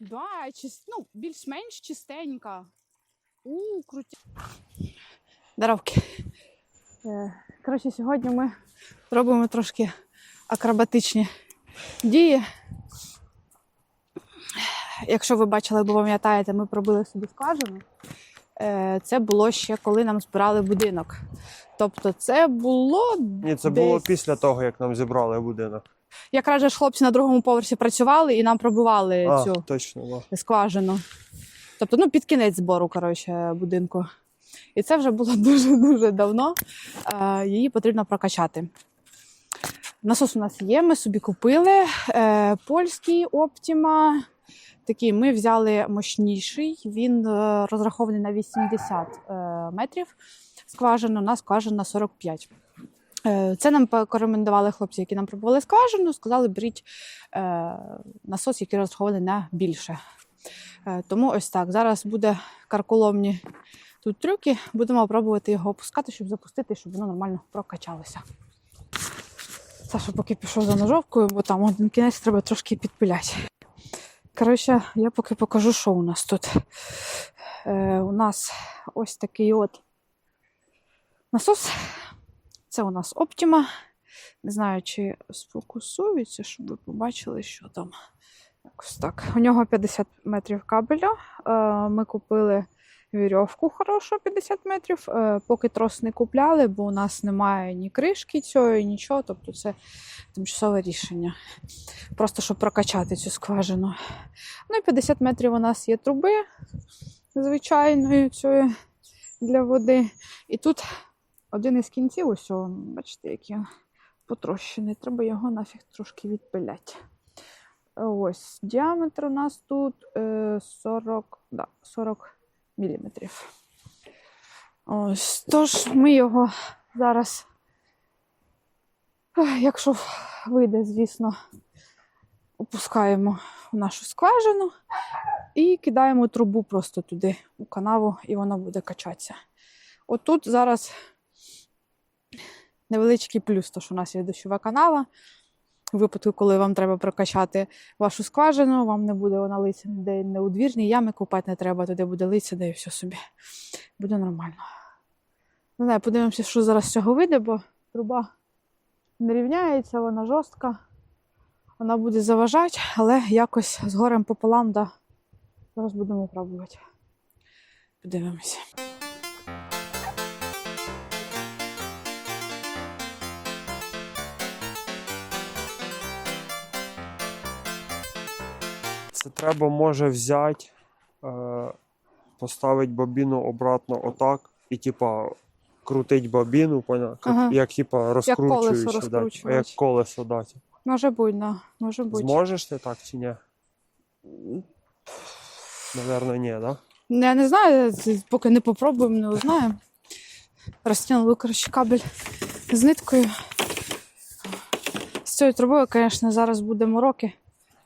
Да, чис... ну, більш-менш чистенька. У, круті. Здоровки. Е, Коротше, сьогодні ми робимо трошки акробатичні дії. Якщо ви бачили або пам'ятаєте, ми пробили собі скважину. Е, Це було ще коли нам збирали будинок. Тобто, це було Ні, це було після того, як нам зібрали будинок. Якраз же ж хлопці на другому поверсі працювали і нам пробували А, цю точно, да. скважину. Тобто, ну, під кінець збору, коротше, будинку. І це вже було дуже-дуже давно. Е, її потрібно прокачати. Насос у нас є, ми собі купили. Е, польський Optima. Такий ми взяли мощніший. Він е, розрахований на 80 е, метрів. Скважину, у нас скважина 45. Е, Це нам порекомендували хлопці, які нам пробували скважину. Сказали, беріть е, насос, який розрахований на більше. Е, Тому ось так. Зараз буде карколомні тут трюки. Будемо пробувати його опускати, щоб запустити, щоб воно нормально прокачалося. Саша поки пішов за ножовкою, бо там один кінець треба трошки підпиляти. Коротше, я поки покажу, що у нас тут. Е, у нас ось такий от насос. Це у нас Optima. Не знаю, чи сфокусується, щоб ви побачили, що там. Якось так. У нього 50 метрів кабеля. Е, Ми купили вірьовку хорошу 50 метрів. Е, Поки трос не купляли, бо у нас немає ні кришки цієї, нічого. Тобто це тимчасове рішення. Просто щоб прокачати цю скважину. Ну і 50 метрів у нас є труби звичайної цієї для води. І тут один із кінців, ось, бачите, який потрощений. Треба його нафіг трошки відпиляти. Ось діаметр у нас тут е, 40, да, 40 міліметрів. Ось, тож ми його зараз, якщо вийде, звісно, опускаємо в нашу скважину і кидаємо трубу просто туди, у канаву, і воно буде качатися. Отут зараз невеличкий плюс, то що у нас є дощова канава. У випадку, коли вам треба прокачати вашу скважину, вам не буде вона литься ніде не у двірні ями купати не треба, туди буде литься, де і все собі. Буде нормально. Не знаю, подивимося, що зараз з цього вийде, бо труба не рівняється, вона жорстка. Вона буде заважати, але якось з горем пополам, да. Зараз будемо пробувати. Подивимося. Це треба може взяти, е, поставити бобіну обратно отак і типа крутить бобіну, поняв? Як, Ага. як типа розкручуючи, дати, розкручувати. як колесо дати. Може бути, да. Може бути. Зможеш ти так чи ні? Наверно, ні, да? Я не знаю, поки не попробуємо, не узнаємо. Розтягнули, коротше, кабель з ниткою. З цією трубою, звісно, зараз буде мороки.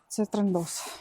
Це трендос.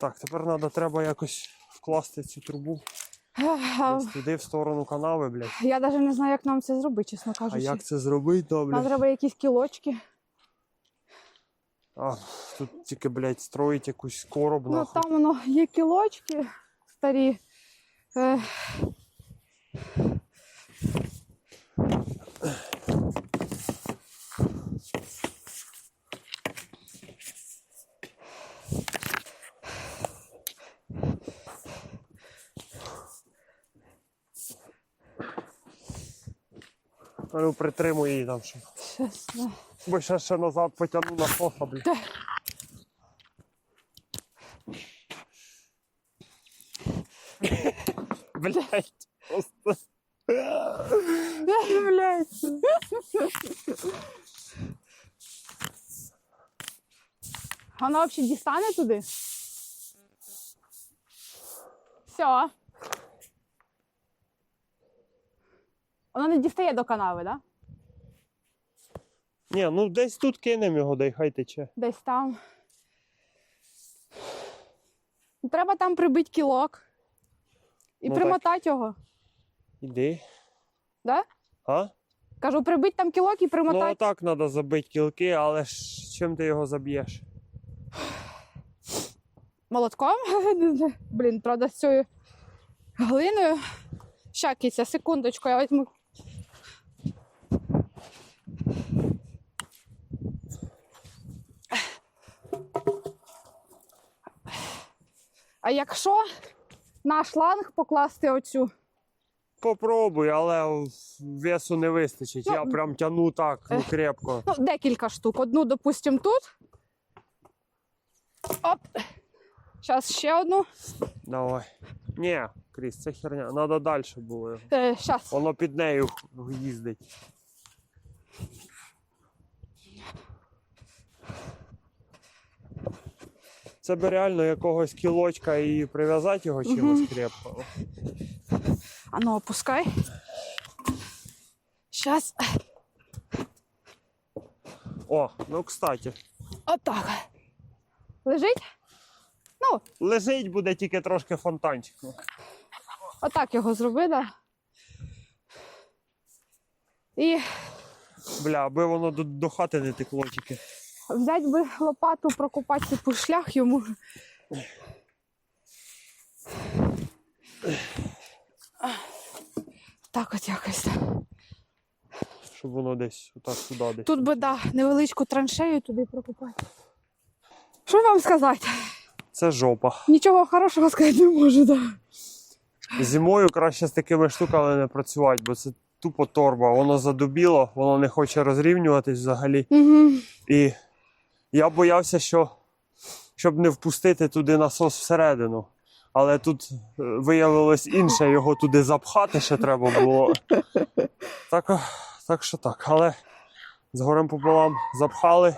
Так, тепер надо, треба якось вкласти цю трубу десь туди, в сторону канави, блядь. Я навіть не знаю, як нам це зробити, чесно кажучи. А як це зробити, то, Нам треба якісь кілочки. А, тут тільки, блядь, строїть якусь короб, Ну нахуй. там воно є кілочки старі. Е, ну притримуй її там, щоб. Щас, да. Бо ще ще назад потягну на софа, блін. Та. Блять, просто. Блядь. Вона взагалі дістане туди? Все. Вона не дістає до канави, так? Да? Ні, ну десь тут кинемо його, дай хай тече. Десь там. Треба там прибити кілок і Ну, примотати його. Іди. Да? А? Кажу, прибити там кілок і Ну примотати. отак треба забити кілки, але ж чим ти його заб'єш? молотком. Блін, правда, з цією глиною. Ща, киця, секундочку, я візьму. А якщо на шланг покласти оцю, Попробуй, але весу не вистачить. Ну, Я прям тяну так, ну крепко. ну, декілька штук. Одну, допустимо, тут. Оп. Зараз ще одну. Давай. Ні, Кріс, це херня. Надо далі було. Е, щас. Воно під нею їздить. Це би реально якогось кілочка і прив'язати його чимось крепко. А ну, опускай. Щас. О, ну кстати, Отак. Лежить? Ну, лежить буде тільки трошки фонтанчику. отак його зроби, да. І Бля, аби воно до, до хати не текло тільки. Взяти би лопату, прокопати типу шлях йому. Так от якось. Щоб воно десь отак туди десь. Тут би, да, невеличку траншею туди прокопати. Що вам сказати? Це жопа. Нічого хорошого сказати не можу, да. Зимою краще з такими штуками не працювати, бо це тупо торба. Воно задубіло, воно не хоче розрівнюватись взагалі. Угу. І я боявся, що щоб не впустити туди насос всередину. Але тут е, виявилось інше, його туди запхати ще треба було. Так, так що так. Але з горем пополам запхали.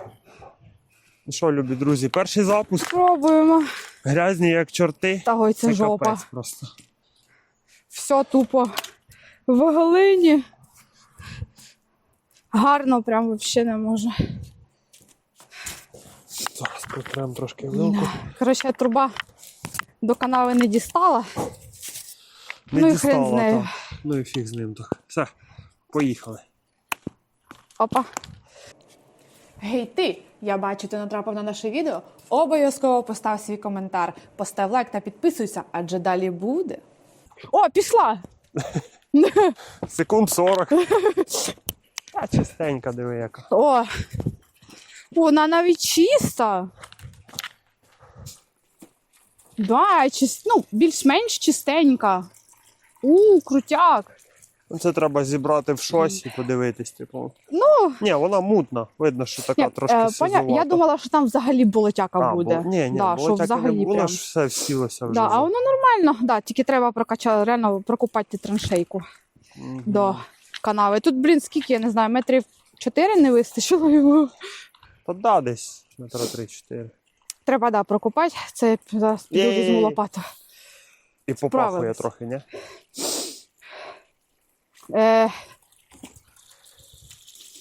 Ну що, любі друзі, перший запуск. Спробуємо. Грязні як чорти. Та ой, це, жопа. капець просто. Все тупо в глині. Гарно, прям взагалі не можу. Протрем трошки вилку. Коротше, труба до канави не дістала. Не Ну і хрен з нею. та. Ну і фіг з ним то. Все, поїхали. Опа. Гей ти! Я бачу, ти натрапив на наше відео. Обов'язково постав свій коментар, постав лайк та підписуйся, адже далі буде. О, пішла! Секунд 40. А чистенька, диви яка. О! Вона навіть чиста. Да, чист... ну, більш-менш чистенька. У, крутяк. Ну, Це треба зібрати в щось і подивитись, типу. Ну, Ні, вона мутна. Видно, що така ні, трошки е, сизувата. я думала, що там взагалі болотяка а, буде. Бо... Ні, ні, да, що взагалі не... воно прям. все всілося вже. Да, а воно нормально, да, тільки треба прокачати, реально прокупати траншейку Мгм. до канави. Тут, блін, скільки, я не знаю, метрів 4 не вистачило його. Та да, десь метра 3-4. Треба, да, прокупати. Це зараз піду Є-є-є. візьму лопату. І попахує Справились. трохи, ні? Е...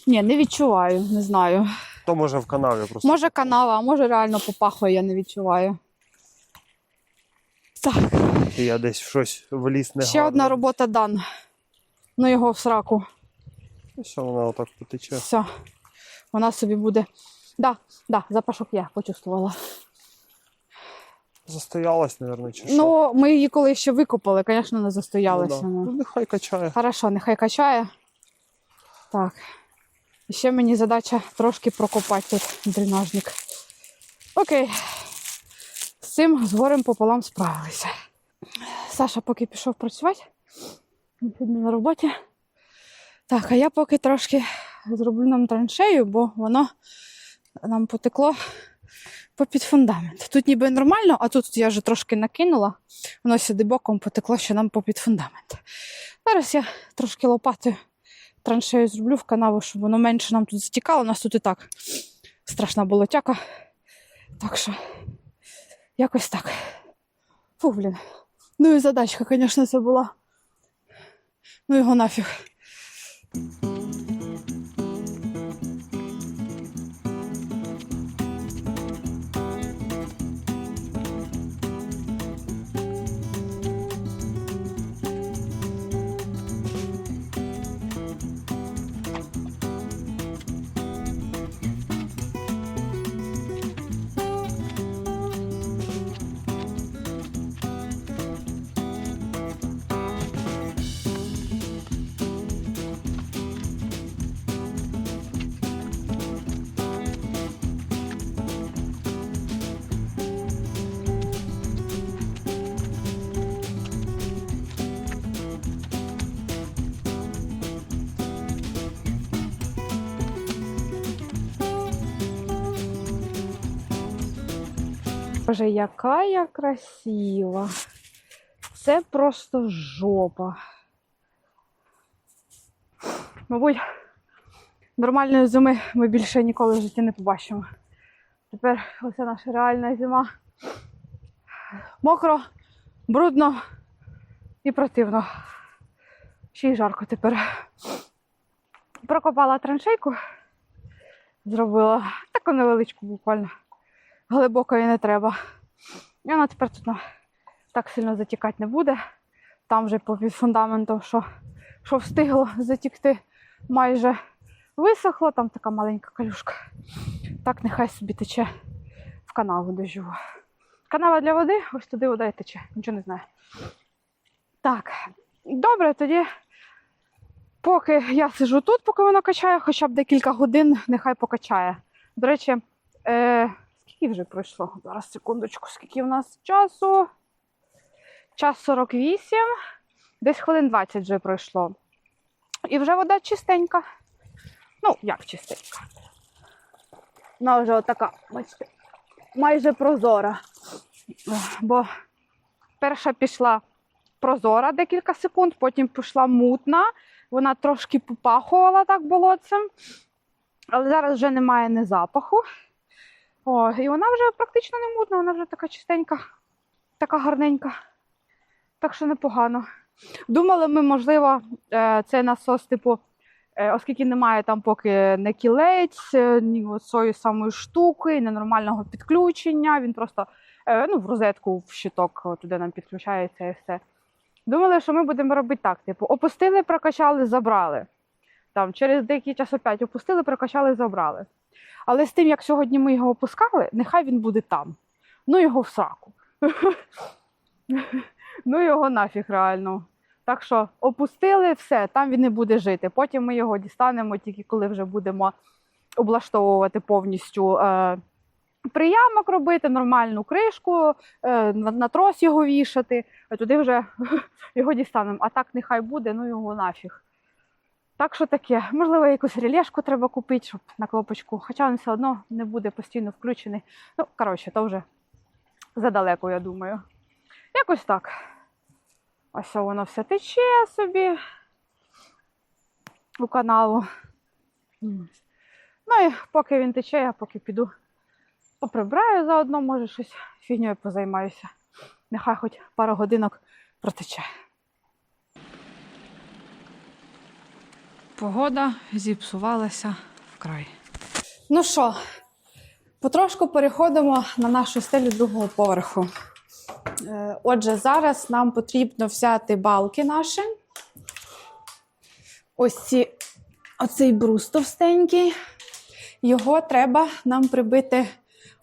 Ні, не відчуваю, не знаю. То може в канаві просто. Може канава, а може реально попахує, я не відчуваю. Так, І я десь в щось вліз не ще одна робота дан. Ну його в сраку. Все, вона отак потече. Все. Вона собі буде. Да, да, запашок я почувствувала. Застоялась, мабуть, чи що? Ну, ми її коли ще викопали, звісно, не Ну, да. ну. ну, нехай качає. Хорошо, нехай качає. Так. І ще мені задача трошки прокопати тут дренажник. Окей. З цим з горем пополам справилися. Саша поки пішов працювати. Він на роботі. Так, а я поки трошки зроблю нам траншею, бо воно нам потекло попід фундамент. Тут ніби нормально, а тут я вже трошки накинула, воно сюди боком потекло, що нам попід фундамент. Зараз я трошки лопатою траншею зроблю в канаву, щоб воно менше нам тут затікало. У нас тут і так страшна болотяка. Так що якось так. Фу, блін. Ну і задачка, звісно, це була. Ну його нафіг. Боже, яка я красива. Це просто жопа. Мабуть, нормальної зими ми більше ніколи в житті не побачимо. Тепер оце наша реальна зима. Мокро, брудно і противно. Ще й жарко тепер. Прокопала траншейку, зробила таку невеличку буквально глибокої не треба. І вона тепер тут на- так сильно затікати не буде. Там вже під фундаментом, що, що встигло затікти, майже висохло, там така маленька калюшка. Так нехай собі тече в канаву доживу. Канава для води, ось туди вода і тече, нічого не знаю. Так, добре, тоді. Поки я сижу тут, поки воно качає, хоча б декілька годин, нехай покачає. До речі, е, Скільки вже пройшло? Зараз секундочку, скільки в нас часу? Час 48, десь хвилин 20 вже пройшло. І вже вода чистенька. Ну, як чистенька. Вона вже отака, бачите, майже прозора. Бо перша пішла прозора декілька секунд, потім пішла мутна. Вона трошки попахувала так болотцем, але зараз вже немає ні запаху. О, і вона вже практично не мутна, вона вже така чистенька, така гарненька. Так що непогано. Думали ми, можливо, е, цей насос, типу, е, оскільки немає там поки не кілець, е, ні цієї самої штуки, ненормального підключення, він просто ну, в розетку, в щиток туди нам підключається і все. Думали, що ми будемо робити так: типу, опустили, прокачали, забрали. Там, через деякий час опять опустили, прокачали, забрали. Але з тим, як сьогодні ми його опускали, нехай він буде там. Ну його в сраку. ну його нафіг реально. Так що опустили все, там він не буде жити. Потім ми його дістанемо тільки коли вже будемо облаштовувати повністю е, приямок робити, нормальну кришку, е, на, на трос його вішати, а туди вже його дістанемо. А так нехай буде, ну його нафіг. Так що таке, можливо, якусь релешку треба купити, щоб на кнопочку, хоча він все одно не буде постійно включений. Ну, коротше, то вже задалеко, я думаю. Якось так. Ось воно все тече собі у каналу. Ну і поки він тече, я поки піду поприбираю заодно, може щось фігньою позаймаюся. Нехай хоч пару годинок протече. Погода зіпсувалася вкрай. Ну що, потрошку переходимо на нашу стелю другого поверху. Е, Отже, зараз нам потрібно взяти балки наші. Ось ці, оцей брус товстенький. Його треба нам прибити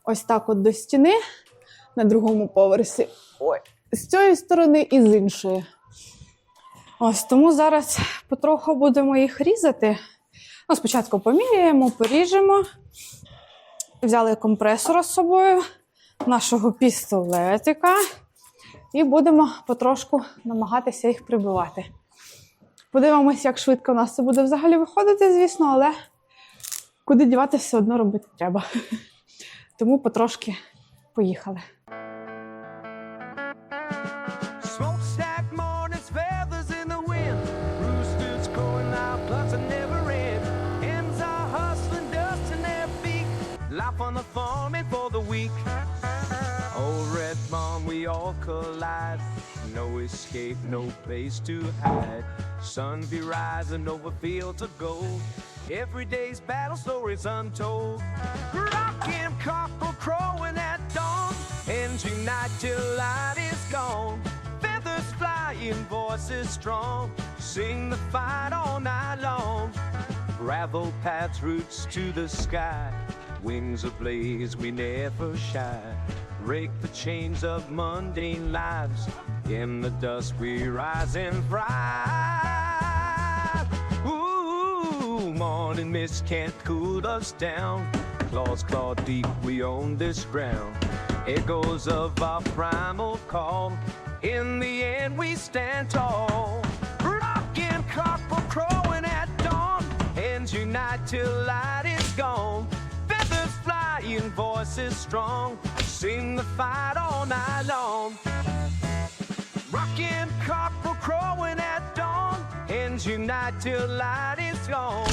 ось так от до стіни на другому поверсі. Ой, з цієї сторони і з іншої. Ось тому зараз потроху будемо їх різати. Ну, спочатку поміряємо, поріжемо. Взяли компресора з собою, нашого пістолетика, і будемо потрошку намагатися їх прибивати. Подивимось, як швидко у нас це буде взагалі виходити, звісно, але куди дівати все одно робити треба. Тому потрошки поїхали. The weak. Old red barn, we all collide. No escape, no place to hide. Sun be rising over fields of gold. Every day's battle stories untold. Rockin' cockerel crowing at dawn. Ends unite till light is gone. Feathers flying, voices strong. Sing the fight all night long. Gravel paths, roots to the sky. Wings ablaze, we never shy. Break the chains of mundane lives. In the dust, we rise and thrive. Ooh, morning mist can't cool us down. Claws claw deep, we own this ground. Echoes of our primal call. In the end, we stand tall. Rockin' cockerel crowing at dawn. Hands unite till light is gone. Flying, voices strong. Sing the fight all night long. Rockin' cockerel crowing at dawn. Hands unite till light is gone.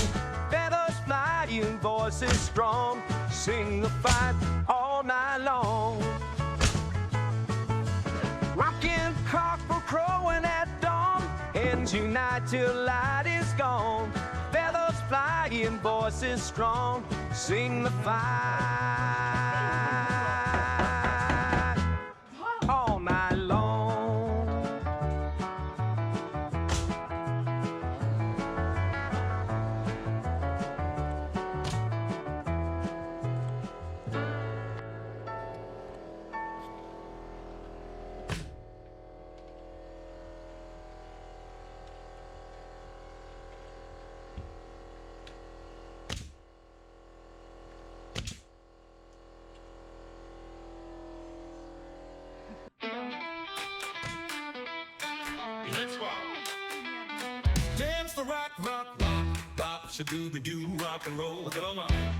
Feathers flying, voices strong. Sing the fight all night long. Rockin' cockerel crowing at dawn. Hands unite till light is gone. Italian voice is strong. Sing the fire. should do the do rock and roll. Come on.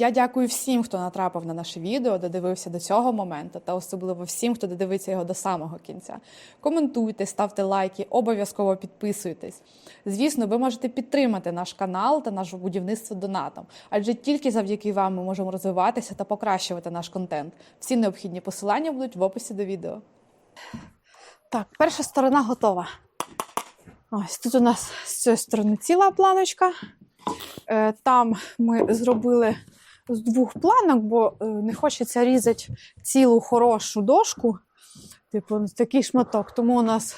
Я дякую всім, хто натрапив на наше відео, додивився до цього моменту, та особливо всім, хто додивиться його до самого кінця. Коментуйте, ставте лайки, обов'язково підписуйтесь. Звісно, ви можете підтримати наш канал та наше будівництво донатом, адже тільки завдяки вам ми можемо розвиватися та покращувати наш контент. Всі необхідні посилання будуть в описі до відео. Так, перша сторона готова. Ось тут у нас з цієї сторони ціла планочка. Е, Там ми зробили з двох планок, бо е, не хочеться різати цілу хорошу дошку, типу такий шматок. Тому у нас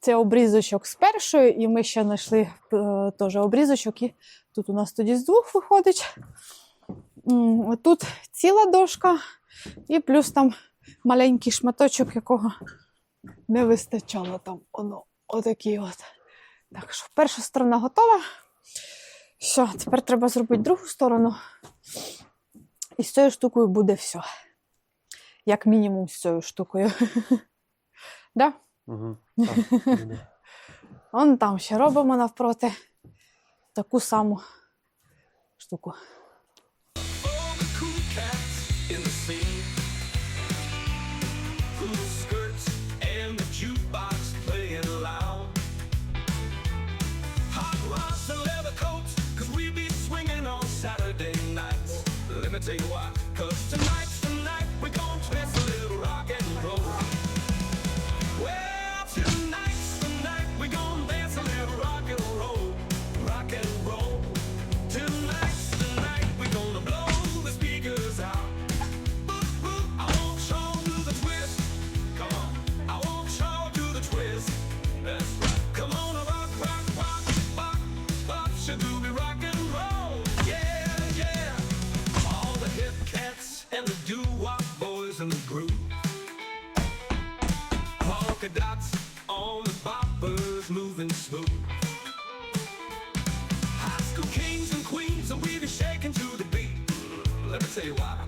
це обрізочок з першої, і ми ще знайшли е, теж обрізочок, і тут у нас тоді з двох виходить. Тут ціла дошка, і плюс там маленький шматочок, якого не вистачало там. Воно отакий от. Так що перша сторона готова. Все, тепер треба зробити другу сторону. І з цією штукою буде все. Як мінімум з цією штукою. да? Угу. Вон там ще робимо навпроти таку саму штуку. Me tell you why, cause tonight's in groove. Polka dots on the boppers moving smooth. High school kings and queens, and we be shaking to the beat. Let me tell you why,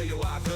till you lock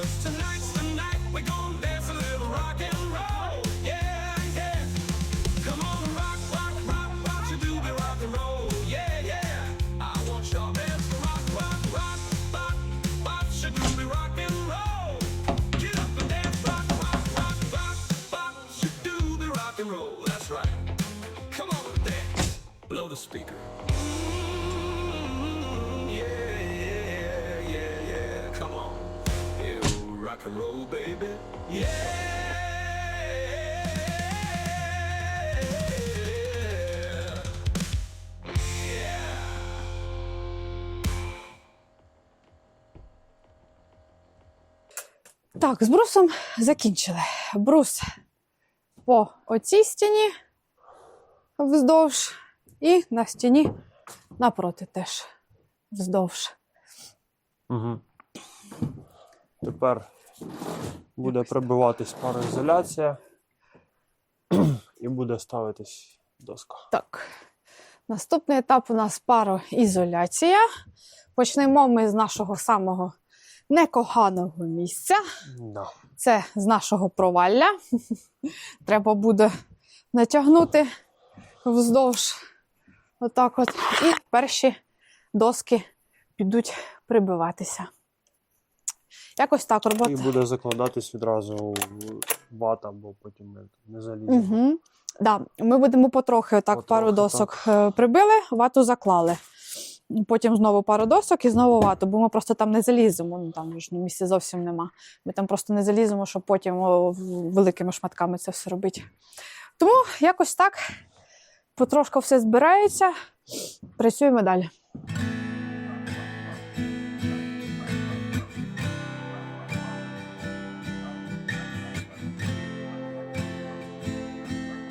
Так, з брусом закінчили. Брус по оцій стіні вздовж, і на стіні напроти теж вздовж. Угу. Тепер буде прибиватись пароізоляція і буде ставитись доска. Так. Наступний етап у нас пароізоляція. Почнемо ми з нашого самого некоганого місця. Да. Це з нашого провалля. Треба буде натягнути вздовж. Отак от. І перші доски підуть прибиватися. Якось так І буде закладатись відразу вата, бо потім не заліземо. Угу. Да, ми будемо потрохи отак Потрохи, пару досок е, прибили, вату заклали. Потім знову пару досок і знову вату, бо ми просто там не заліземо. Ну там ж місця зовсім нема. Ми там просто не заліземо, щоб потім великими шматками це все робити. Тому якось так потрошку все збирається. Працюємо далі.